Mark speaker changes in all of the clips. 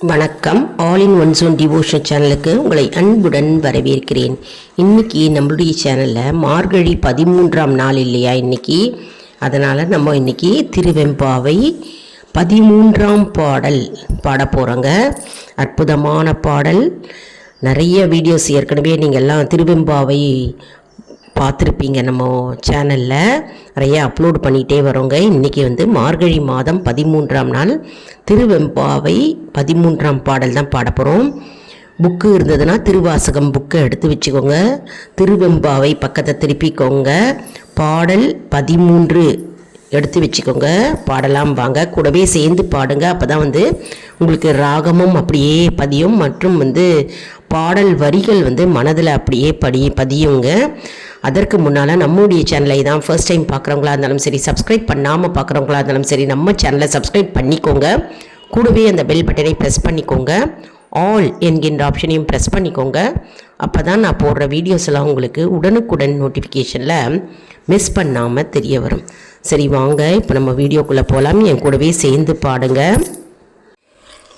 Speaker 1: வணக்கம். All in one zone devotion சேனலுக்கு உங்களை அன்புடன் வரவேற்கிறேன். இன்னைக்கு நம்மளுடைய சேனலில் மார்கழி பதிமூன்றாம் நாள் இல்லையா இன்னைக்கு? அதனால் நம்ம இன்னைக்கு திருவெம்பாவை பதிமூன்றாம் பாடல் பாட போகிறோங்க அற்புதமான பாடல். நிறைய வீடியோஸ் ஏற்கனவே நீங்கள் எல்லாம் திருவெம்பாவை பார்த்துருப்பீங்க நம்ம சேனலில் நிறைய அப்லோட் பண்ணிகிட்டே வரோங்க. இன்றைக்கி வந்து மார்கழி மாதம் பதிமூன்றாம் நாள். திருவெம்பாவை பதிமூன்றாம் பாடல் தான் பாட போகிறோம் புக்கு இருந்ததுன்னா திருவாசகம் புக்கை எடுத்து வச்சுக்கோங்க. திருவெம்பாவை பக்கத்தை திருப்பிக்கோங்க. பாடல் பதிமூன்று எடுத்து வச்சுக்கோங்க. பாடலாம் வாங்க. கூடவே சேர்ந்து பாடுங்க. அப்போ தான் வந்து உங்களுக்கு ராகமும் அப்படியே பதியும். மற்றும் வந்து பாடல் வரிகள் வந்து மனதில் அப்படியே படி பதியுங்க. அதற்கு முன்னால் நம்முடைய சேனலை தான் ஃபர்ஸ்ட் டைம் பார்க்குறவங்களா இருந்தாலும் சரி சப்ஸ்கிரைப் பண்ணாமல் பார்க்குறவங்களா இருந்தாலும் சரி நம்ம சேனலை சப்ஸ்கிரைப் பண்ணிக்கோங்க. கூடவே அந்த பெல் பட்டனை ப்ரெஸ் பண்ணிக்கோங்க. ஆல் என்கின்ற ஆப்ஷனையும் ப்ரெஸ் பண்ணிக்கோங்க. அப்போ தான் நான் போடுற வீடியோஸ் எல்லாம் உங்களுக்கு உடனுக்குடன் நோட்டிஃபிகேஷனில் மிஸ் பண்ணாமல் தெரிய வரும். சரி வாங்க இப்போ நம்ம வீடியோக்குள்ளே போகலாம் என் கூடவே சேர்ந்து பாடுங்க.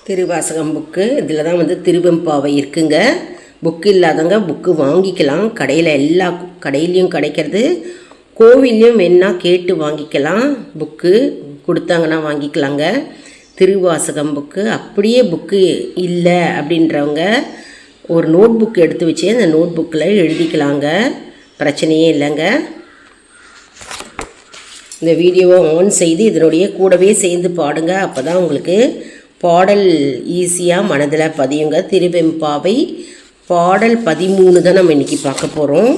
Speaker 1: திருவாசகம் புக்கு இதில் தான் வந்து திருவெம்பாவை இருக்குங்க. புக்கு இல்லாதவங்க புக்கு வாங்கிக்கலாம். கடையில் எல்லா கடையிலையும் கிடைக்கிறது. கோவில்லையும் வேணால் கேட்டு வாங்கிக்கலாம். புக்கு கொடுத்தாங்கன்னா வாங்கிக்கலாங்க. திருவாசகம் புக்கு அப்படியே புக்கு இல்லை அப்படின்றவங்க ஒரு நோட் புக் எடுத்து வச்சு அந்த நோட் புக்கில் எழுதிக்கலாங்க. பிரச்சனையே இல்லைங்க. இந்த வீடியோவை ஆன் செய்து இதனுடைய கூடவே சேர்ந்து பாடுங்க. அப்போ தான் உங்களுக்கு பாடல் ஈஸியாக மனதில் பதியுங்க. திருவெம்பாவை பாடல் பதிமூணு தான் நம்ம இன்றைக்கி பார்க்க போகிறோம்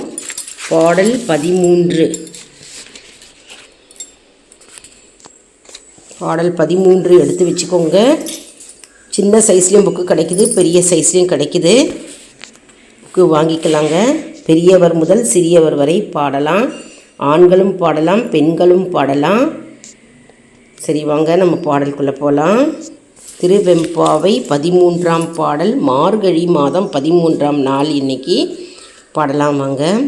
Speaker 1: பாடல் பதிமூன்று. பாடல் பதிமூன்று எடுத்து வச்சுக்கோங்க. சின்ன சைஸ்லேயும் புக்கு கிடைக்குது பெரிய சைஸ்லேயும் கிடைக்குது. புக்கு வாங்கிக்கலாங்க. பெரியவர் முதல் சிறியவர் வரை பாடலாம். ஆண்களும் பாடலாம் பெண்களும் பாடலாம். சரி வாங்க நம்ம பாடலுக்குள்ளே போகலாம் திருவெம்பாவை பதிமூன்றாம் பாடல் மார்கழி மாதம் பதிமூன்றாம் நாள் இன்னைக்கு பாடலாம் வாங்க.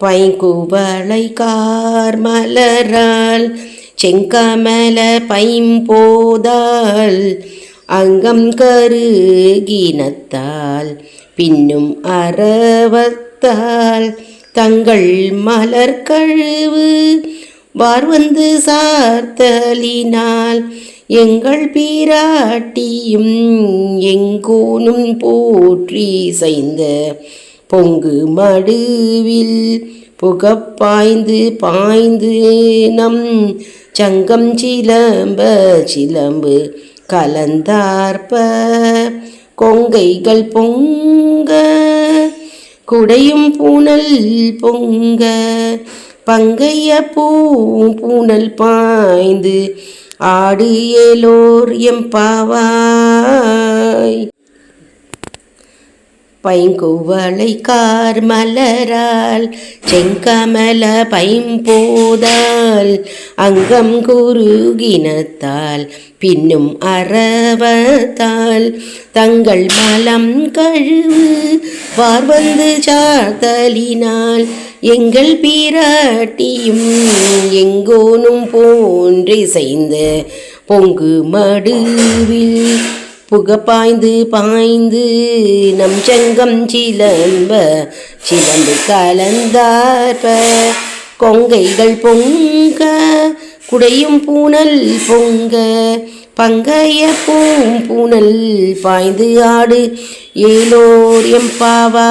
Speaker 1: பைங்குவளை கார்மலரால் செங்கமல பைம்போதால் அங்கம் கருகினத்தால் பின்னும் அறவத்தால் தங்கள் மலர் கழுவு வார்வந்து சார்த்தலினால் எங்கள் பீராட்டியும் எங்கோனும் போற்றி செய்த பொங்கு மடுவில் புகப்பாய்ந்து பாய்ந்து நம் சங்கம் சிலம்ப சிலம்பு கலந்தார்ப்ப கொங்கைகள் பொங்க குடையும் பூனல் பொங்க பங்கைய பூ பூனல் பாய்ந்து ஆடு ஏலோர் எம்பாவாய் பைங்குவளை கார் மலரால் செங்கமல பைம்போதால் அங்கம் குருகினத்தால் பின்னும் அறவத்தால் தங்கள் மலம் கழுவு பார்வந்து சாத்தலினால் எங்கள் பீராட்டியும் எங்கோனும் போன்றி பொங்கு மடுவில் புக பாய்ந்து பாய்ந்து நம் சங்கம் சிலம்ப சிலம்பு கலந்தார்ப கொங்கைகள் பொங்க குடையும் பூனல் பொங்க பங்கைய பூம் பூனல் பாய்ந்து ஆடு ஏலோர் எம்பாவா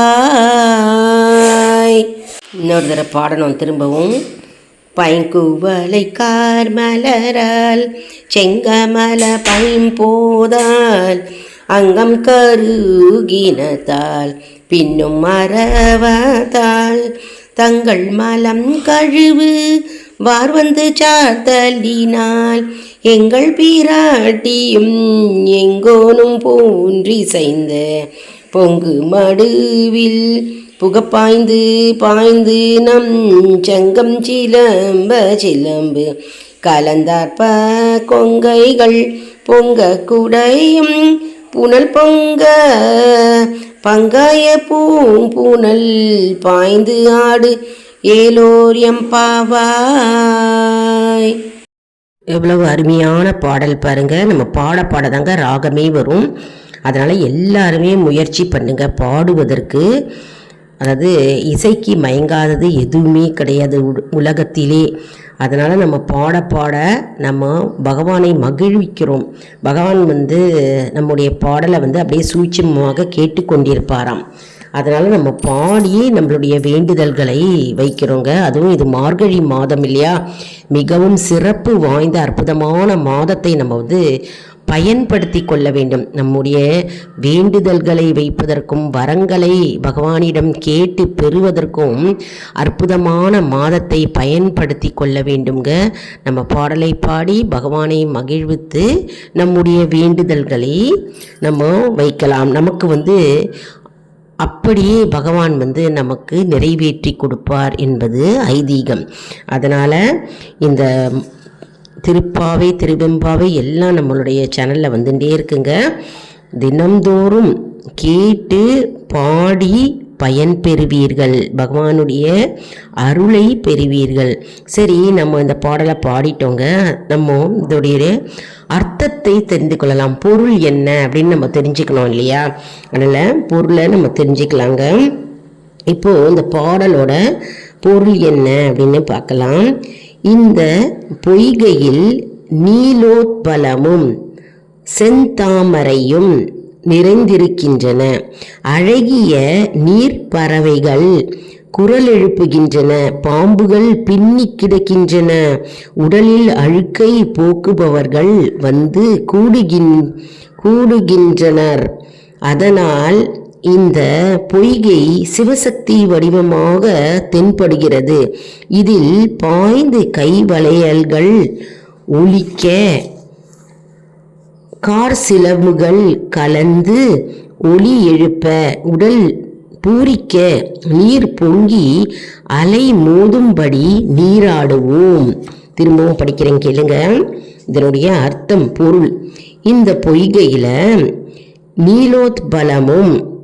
Speaker 1: இன்னொரு தடவை பாடணும் திரும்பவும். பைங்குவலை கார் மலரால் செங்கமல பைம்போதால் அங்கம் கருகினத்தால் பின்னும் மறவதால் தங்கள் மலம் கழுவு வார் வந்து சார்த்தலினால் எங்கள் பிராட்டியும் எங்கோனும் போன்றி செய்த பொங்கு மடுவில் புகப்பாய்ந்து பாய்ந்து நம் செங்கம் சிலம்ப சிலம்பு. கலந்தார்ப்ப கொங்கைகள் பொங்க குடையும் புனல் பொங்க பங்காய பூம்பூனல் பாய்ந்து ஆடு ஏலோர் எம்பாவாய் எவ்வளவு அருமையான பாடல் பாருங்க. நம்ம பாட பாடதாங்க ராகமே வரும். அதனால் எல்லாருமே முயற்சி பண்ணுங்க. பாடுவதற்கு அதாவது இசைக்கு மயங்காதது எதுவுமே கிடையாது உ- உலகத்திலே. அதனால் நம்ம பாட பாட நம்ம பகவானை மகிழ்விக்கிறோம். பகவான் வந்து நம்முடைய பாடலை வந்து அப்படியே சூட்சமாக கேட்டுக்கொண்டிருப்பாராம். அதனால் நம்ம பாடியே நம்மளுடைய வேண்டுதல்களை வைக்கிறோங்க. அதுவும் இது மார்கழி மாதம் இல்லையா? மிகவும் சிறப்பு வாய்ந்த அற்புதமான மாதத்தை நம்ம வந்து பயன்படுத்தி கொள்ள வேண்டும். நம்முடைய வேண்டுதல்களை வைப்பதற்கும் வரங்களை பகவானிடம் கேட்டு பெறுவதற்கும் அற்புதமான மாதத்தை பயன்படுத்தி கொள்ள வேண்டுங்க நம்ம பாடலை பாடி பகவானை மகிழ்வித்து நம்முடைய வேண்டுதல்களை நம்ம வைக்கலாம். நமக்கு வந்து அப்படியே பகவான் வந்து நமக்கு நிறைவேற்றி கொடுப்பார் என்பது ஐதீகம். அதனால் இந்த திருப்பாவை திருவெம்பாவை எல்லாம் நம்மளுடைய சேனலில் வந்துட்டே இருக்குங்க. தினம்தோறும் கேட்டு பாடி பயன் பெறுவீர்கள். பகவானுடைய அருளை பெறுவீர்கள். சரி நம்ம இந்த பாடலை பாடிட்டோங்க. நம்ம இதோடைய அர்த்தத்தை தெரிந்து கொள்ளலாம். பொருள் என்ன அப்படின்னு நம்ம தெரிஞ்சுக்கணும் இல்லையா? அதனால் பொருளை நம்ம தெரிஞ்சுக்கலாங்க. இப்போது இந்த பாடலோட பொருள் என்ன அப்படின்னு பார்க்கலாம். இந்த பொய்கையில் நீலோத்பலமும் செந்தாமரையும் நிறைந்திருக்கின்றன. அழகிய நீர்ப்பறவைகள் குரல் எழுப்புகின்றன பாம்புகள் பின்னி கிடக்கின்றன. உடலில் அழுக்கை போக்குபவர்கள் வந்து கூடுகின் கூடுகின்றனர். அதனால் இந்த பொய்கை சிவசக்தி வடிவமாக தென்படுகிறது. இதில் பாய்ந்து கை வளையல்கள் ஒலிக்க கார் சிலம்புகள் கலந்து ஒளி எழுப்ப உடல் பூரிக்க நீர் பொங்கி அலை மோதும்படி நீராடுவோம். திரும்பவும் படிக்கிறேன் கேளுங்க. இதனுடைய அர்த்தம் பொருள். இந்த பொய்கையில் நீலோத்பலமும்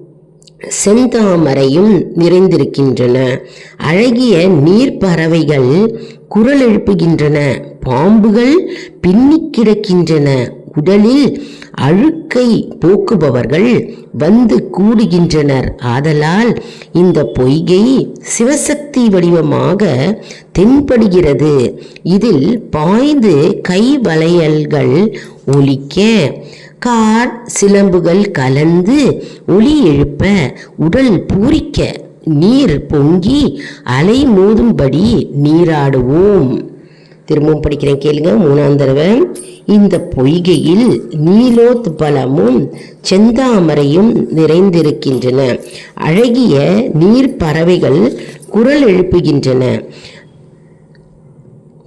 Speaker 1: செந்தாமரையும் நிறைந்திருக்கின்றன. அழகிய நீர்ப்பறவைகள் குரல் எழுப்புகின்றன பாம்புகள் பின்னிக் கிடக்கின்றன. உடலில் அழுக்கை போக்குபவர்கள் வந்து கூடுகின்றனர். ஆதலால் இந்த பொய்கை சிவசக்தி வடிவமாக தென்படுகிறது. இதில் பாய்ந்து கை வளையல்கள் ஒலிக்க கார் சிலம்புகள் கலந்து ஒளி எழுப்ப உடல் பூரிக்க நீர் பொங்கி அலை மோதும்படி நீராடுவோம். திரும்பவும் படிக்கிறேன் கேளுங்க. மூணாம் தடவை. இந்த பொய்கையில் நீலோத் பலமும் செந்தாமரையும் நிறைந்திருக்கின்றன. அழகிய நீர் பறவைகள் குரல் எழுப்புகின்றன.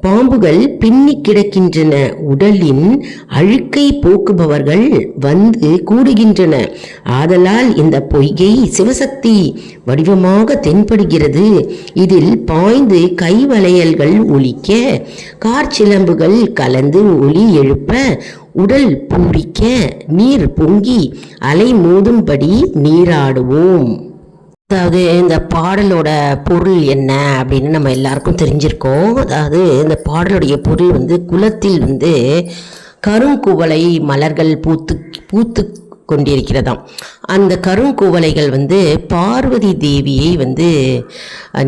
Speaker 1: பாம்புகள் பின்னி கிடக்கின்றன. உடலின் அழுக்கை போக்குபவர்கள் வந்து கூடுகின்றன. ஆதலால் இந்த பொய்கை சிவசக்தி வடிவமாக தென்படுகிறது. இதில் பாய்ந்து கைவளையல்கள் ஒலிக்க கார்ச்சிலம்புகள் கலந்து ஒளி எழுப்ப உடல் பூரிக்க நீர் பொங்கி அலை மோதும்படி நீராடுவோம். அதாவது இந்த பாடலோட பொருள் என்ன அப்படின்னு நம்ம எல்லாருக்கும் தெரிஞ்சிருக்கோம். அதாவது இந்த பாடலுடைய பொருள் வந்து குலத்தில் வந்து கருங்குவளை மலர்கள் பூத்து பூத்து கொண்டிருக்கிறதாம். அந்த கருங்குவலைகள் வந்து பார்வதி தேவியை வந்து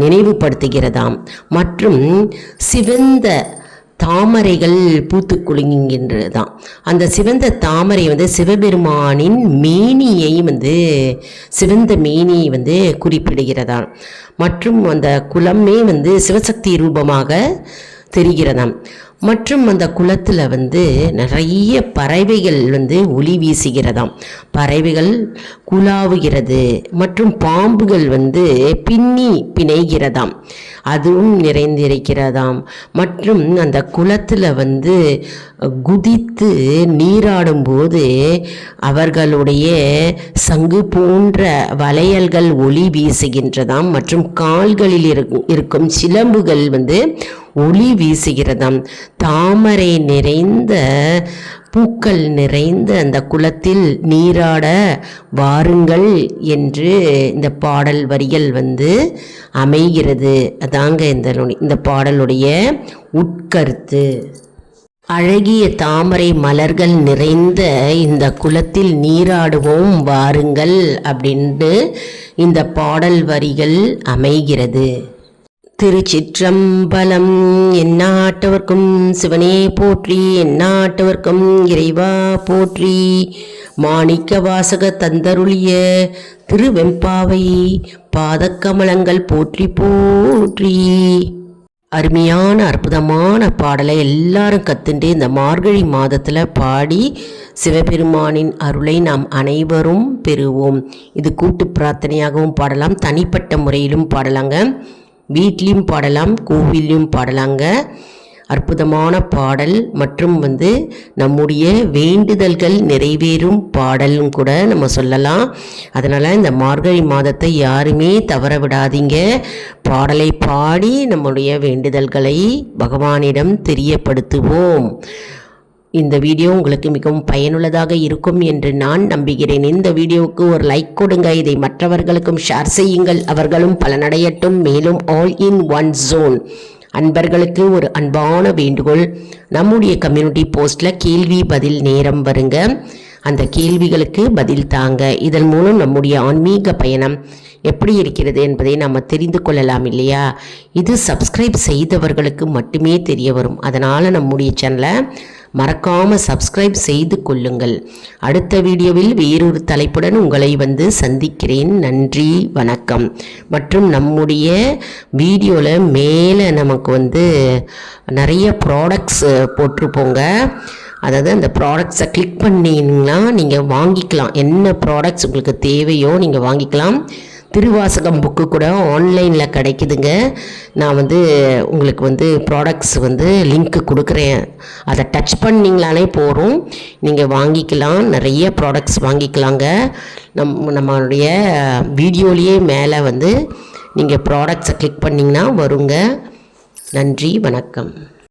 Speaker 1: நினைவுபடுத்துகிறதாம். மற்றும் சிவந்த தாமரைகள் பூத்து குலுங்குகின்றதாம் அந்த சிவந்த தாமரை வந்து சிவபெருமானின் மேனியை வந்து சிவந்த மேனியை வந்து குறிப்பிடுகிறதாம். மற்றும் அந்த குலமே வந்து சிவசக்தி ரூபமாக தெரிகிறதாம். மற்றும் அந்த குளத்தில் வந்து நிறைய பறவைகள் வந்து ஒளி வீசுகிறதாம். பறவைகள் குலாவுகிறது மற்றும் பாம்புகள் வந்து பின்னி பிணைகிறதாம். அதுவும் நிறைந்திருக்கிறதாம். மற்றும் அந்த குளத்தில் வந்து குதித்து நீராடும்போது அவர்களுடைய சங்கு போன்ற வளையல்கள் ஒளி வீசுகின்றதாம் மற்றும் கால்களில் இருக்கும் இருக்கும் சிலம்புகள் வந்து ஒளி வீசுகிறதாம். தாமரை நிறைந்த பூக்கள் நிறைந்த அந்த குளத்தில் நீராட வாருங்கள் என்று இந்த பாடல் வரிகள் வந்து அமைகிறது. அதாங்க இந்த இந்த பாடலுடைய உட்கருத்து. அழகிய தாமரை மலர்கள் நிறைந்த இந்த குளத்தில் நீராடுவோம் வாருங்கள் அப்படின்ட்டு இந்த பாடல் வரிகள் அமைகிறது. திருச்சிற்றம்பலம். எந்நாட்டவர்க்கும் சிவனே போற்றி எந்நாட்டவர்க்கும் இறைவா போற்றி. மாணிக்க வாசக தந்தருளிய திருவெம்பாவை பாதக்கமலங்கள் போற்றி போற்றி. அருமையான அற்புதமான பாடலை எல்லாரும் கத்துண்டு இந்த மார்கழி மாதத்தில் பாடி சிவபெருமானின் அருளை நாம் அனைவரும் பெறுவோம். இது கூட்டு பிரார்த்தனையாகவும் பாடலாம். தனிப்பட்ட முறையிலும் பாடலாங்க. வீட்லேயும் பாடலாம் கோவில்லையும் பாடலாங்க. அற்புதமான பாடல் மற்றும் வந்து நம்முடைய வேண்டுதல்கள் நிறைவேறும் பாடலும் கூட நம்ம சொல்லலாம். அதனால் இந்த மார்கழி மாதத்தை யாருமே தவற விடாதீங்க. பாடலை பாடி நம்முடைய வேண்டுதல்களை பகவானிடம் தெரியப்படுத்துவோம். இந்த வீடியோ உங்களுக்கு மிகவும் பயனுள்ளதாக இருக்கும் என்று நான் நம்புகிறேன். இந்த வீடியோவுக்கு ஒரு லைக் கொடுங்க. இதை மற்றவர்களுக்கும் ஷேர் செய்யுங்கள். அவர்களும் பலனடையட்டும். மேலும் ஆல் இன் ஒன் ஜோன் அன்பர்களுக்கு ஒரு அன்பான வேண்டுகோள். நம்முடைய கம்யூனிட்டி போஸ்ட்டில் கேள்வி பதில் நேரம் வருங்க. அந்த கேள்விகளுக்கு பதில் தாங்க. இதன் மூலம் நம்முடைய ஆன்மீக பயணம் எப்படி இருக்கிறது என்பதை நாம் தெரிந்து கொள்ளலாம் இல்லையா? இது சப்ஸ்கிரைப் செய்தவர்களுக்கு மட்டுமே தெரிய வரும். அதனால் நம்முடைய சேனலை மறக்காமல் சப்ஸ்கிரைப் செய்து கொள்ளுங்கள். அடுத்த வீடியோவில் வேறொரு தலைப்புடன் உங்களை வந்து சந்திக்கிறேன். நன்றி வணக்கம். மற்றும் நம்முடைய வீடியோவில் மேலே நமக்கு வந்து நிறைய ப்ராடக்ட்ஸ் போட்டிருப்போங்க. அதாவது அந்த ப்ராடக்ட்ஸை கிளிக் பண்ணிங்கன்னா நீங்கள் வாங்கிக்கலாம். என்ன ப்ராடக்ட்ஸ் உங்களுக்கு தேவையோ நீங்கள் வாங்கிக்கலாம். திருவாசகம் புக்கு கூட ஆன்லைனில் கிடைக்குதுங்க. நான் வந்து உங்களுக்கு வந்து ப்ராடக்ட்ஸ் வந்து லிங்க்கு கொடுக்குறேன். அதை டச் பண்ணிங்களாலே போகிறோம் நீங்கள் வாங்கிக்கலாம். நிறைய ப்ராடக்ட்ஸ் வாங்கிக்கலாங்க. நம் நம்மளுடைய வீடியோலேயே மேலே வந்து நீங்கள் ப்ராடக்ட்ஸை கிளிக் பண்ணிங்கன்னா வருங்க. நன்றி வணக்கம்.